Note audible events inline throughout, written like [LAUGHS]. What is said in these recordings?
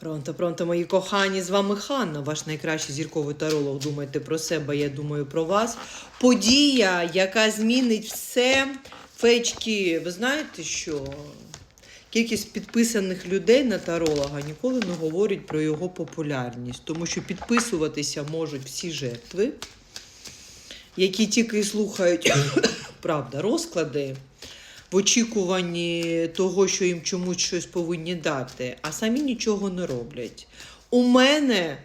Пронто, пронто, мої кохані, з вами Ханна, ваш найкращий зірковий таролог. Думайте про себе, я думаю про вас. Подія, яка змінить все. Фечки, ви знаєте, що кількість підписаних людей на таролога ніколи не говорить про його популярність, тому що підписуватися можуть всі жертви, які тільки слухають [COUGHS] правда, розклади в очікуванні того, що їм чомусь щось повинні дати, а самі нічого не роблять. У мене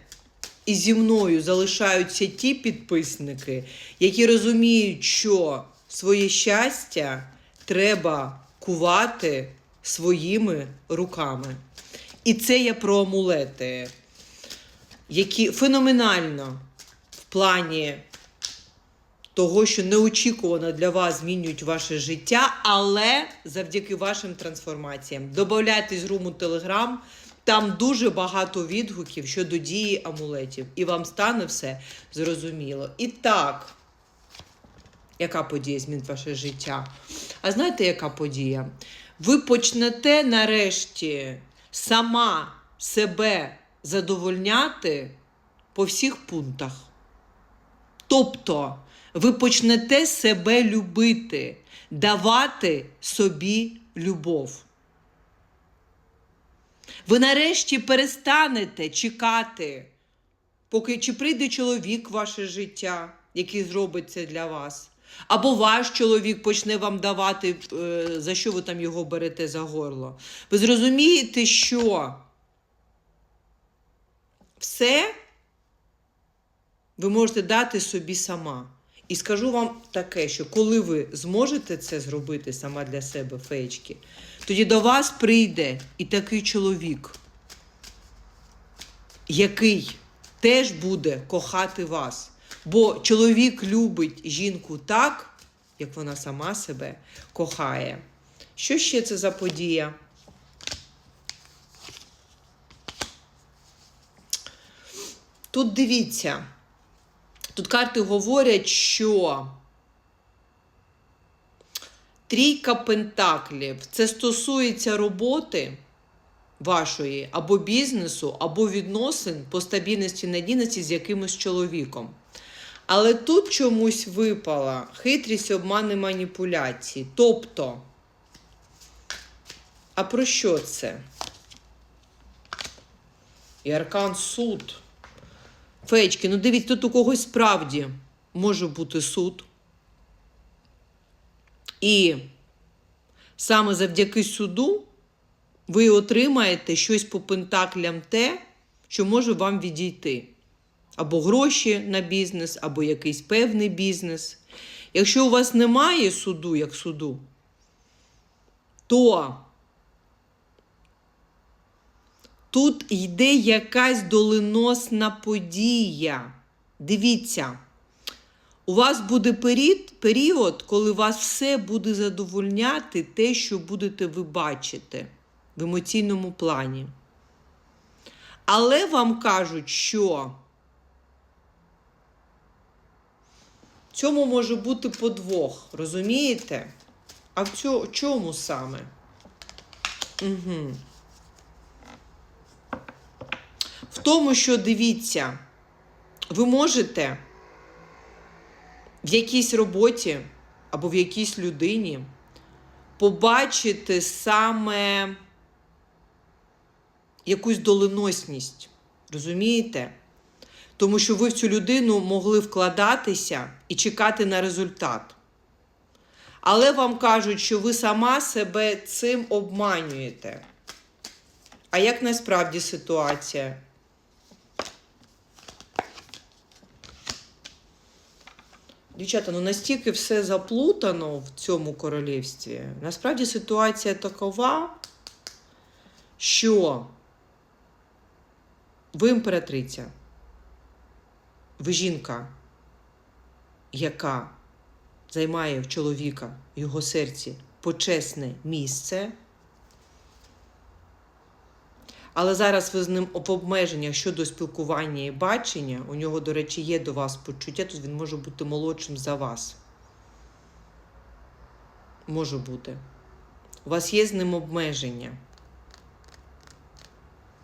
і зі мною залишаються ті підписники, які розуміють, що своє щастя треба кувати своїми руками. І це я про амулети, які феноменально в плані того, що неочікувано для вас змінюють ваше життя, але завдяки вашим трансформаціям. Добавляйтесь руму Телеграм, там дуже багато відгуків щодо дії амулетів, і вам стане все зрозуміло. І так, яка подія змінить ваше життя? А знаєте, яка подія? Ви почнете нарешті сама себе задовольняти по всіх пунктах. Тобто ви почнете себе любити, давати собі любов. Ви нарешті перестанете чекати, поки чи прийде чоловік в ваше життя, який зробить це для вас. Або ваш чоловік почне вам давати, е, за що ви там його берете за горло. Ви зрозумієте, що все ви можете дати собі сама. І скажу вам таке, що коли ви зможете це зробити сама для себе, феєчки, тоді до вас прийде і такий чоловік, який теж буде кохати вас. Бо чоловік любить жінку так, як вона сама себе кохає. Що ще це за подія? Тут дивіться. Тут карти говорять, що трійка пентаклів це стосується роботи вашої або бізнесу, або відносин по стабільності надійності з якимось чоловіком. Але тут чомусь випала хитрість, обмани, маніпуляції. Тобто, а про що це? І аркан суд. Феєчки, ну дивіться, тут у когось справді може бути суд. І саме завдяки суду ви отримаєте щось по пентаклям те, що може вам відійти. Або гроші на бізнес, або якийсь певний бізнес. Якщо у вас немає суду, як суду, то Тут йде якась доленосна подія. Дивіться, у вас буде період, період, коли вас все буде задовольняти те, що будете ви бачити в емоційному плані. Але вам кажуть, що в цьому може бути подвох, розумієте? А в чому саме? Угу. В тому, що дивіться, ви можете в якійсь роботі або в якійсь людині побачити саме якусь доленосність. Розумієте? Тому що ви в цю людину могли вкладатися і чекати на результат. Але вам кажуть, що ви сама себе цим обманюєте. А як насправді ситуація? Дівчата, ну настільки все заплутано в цьому королівстві. Насправді ситуація такова, що ви імператриця, ви жінка, яка займає в чоловіка в його серці почесне місце. Але зараз ви з ним в обмеженнях щодо спілкування і бачення. У нього, до речі, є до вас почуття, тут він може бути молодшим за вас. Може бути. У вас є з ним обмеження.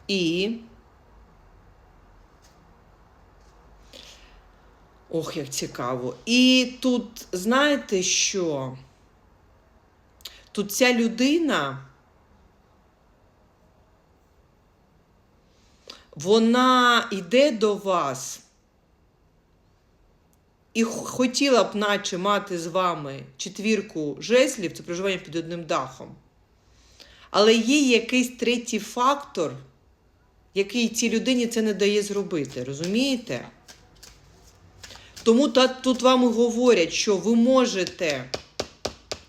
І. Ох, як цікаво. І тут, знаєте що? Тут ця людина. Вона йде до вас і хотіла б, наче, мати з вами четвірку жезлів, це проживання під одним дахом. Але є якийсь третій фактор, який цій людині це не дає зробити. Розумієте? Тому та, тут вам і говорять, що ви можете,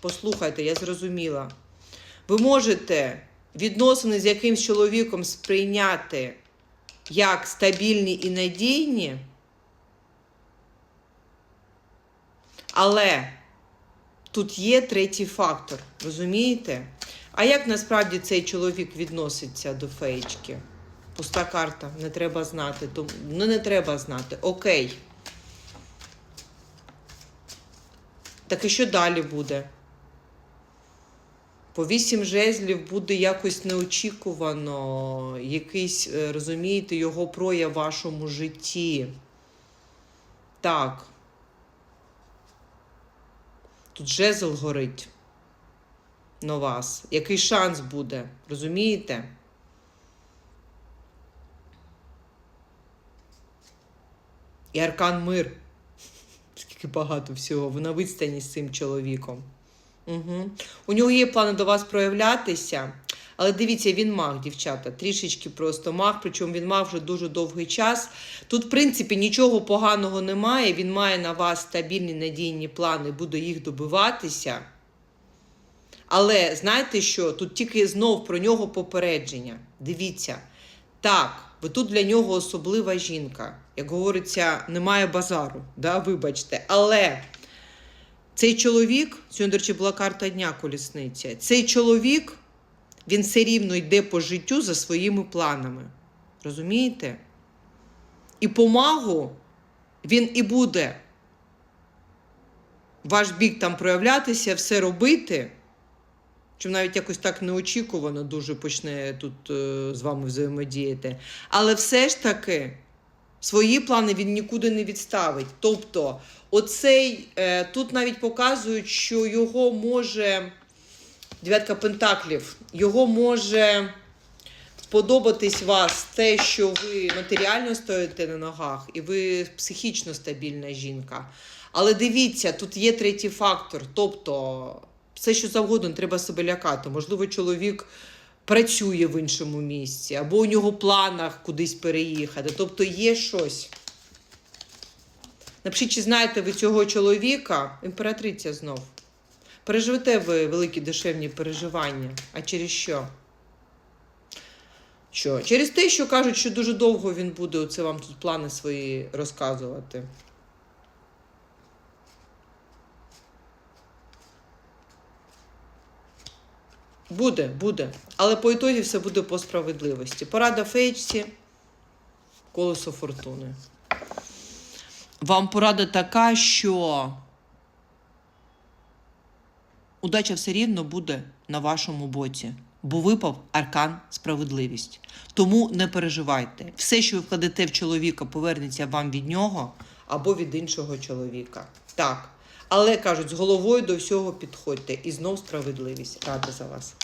послухайте, я зрозуміла, ви можете відносини з якимсь чоловіком сприйняти як стабільні і надійні, але тут є третій фактор, розумієте? А як насправді цей чоловік відноситься до феєчки? Пуста карта, не треба знати. Ну, не треба знати. Окей. Так і що далі буде? По вісім жезлів буде якось неочікувано, якийсь, е, розумієте, його прояв в вашому житті. Так. Тут жезл горить на вас. Який шанс буде? Розумієте? І аркан мир. [LAUGHS] Скільки багато всього. Ви на відстані з цим чоловіком. Угу. У нього є плани до вас проявлятися. Але дивіться, він маг, дівчата, трішечки просто маг, причому він мав вже дуже довгий час. Тут, в принципі, нічого поганого немає. Він має на вас стабільні надійні плани, буде їх добиватися. Але знаєте що? Тут тільки знов про нього попередження. Дивіться, так, ви тут для нього особлива жінка. Як говориться, немає базару, да, вибачте. Але цей чоловік, сьогодні, до речі, була карта дня колісниця. Цей чоловік, він все рівно йде по життю за своїми планами. Розумієте? І помагу він і буде ваш бік там проявлятися, все робити. Чим навіть якось так неочікувано дуже почне тут е, з вами взаємодіяти. Але все ж таки свої плани він нікуди не відставить. Тобто, оцей е, тут навіть показують, що його може дев'ятка пентаклів, його може сподобатись вас те, що ви матеріально стоїте на ногах, і ви психічно стабільна жінка. Але дивіться, тут є третій фактор. Тобто, все, що завгодно, треба себе лякати. Можливо, чоловік працює в іншому місці, або у нього в планах кудись переїхати. Тобто є щось. Напишіть, чи знаєте ви цього чоловіка, імператриця знов. Переживете ви великі душевні переживання. А через що? Що? Через те, що кажуть, що дуже довго він буде оце вам тут плани свої розказувати. Буде, буде. Але по ітогі все буде по справедливості. Порада фейчці, колесо фортуни. Вам порада така, що удача все рівно буде на вашому боці, бо випав аркан справедливість. Тому не переживайте. Все, що ви вкладете в чоловіка, повернеться вам від нього або від іншого чоловіка. Так. Але кажуть, з головою до всього підходьте. І знов справедливість. Рада за вас.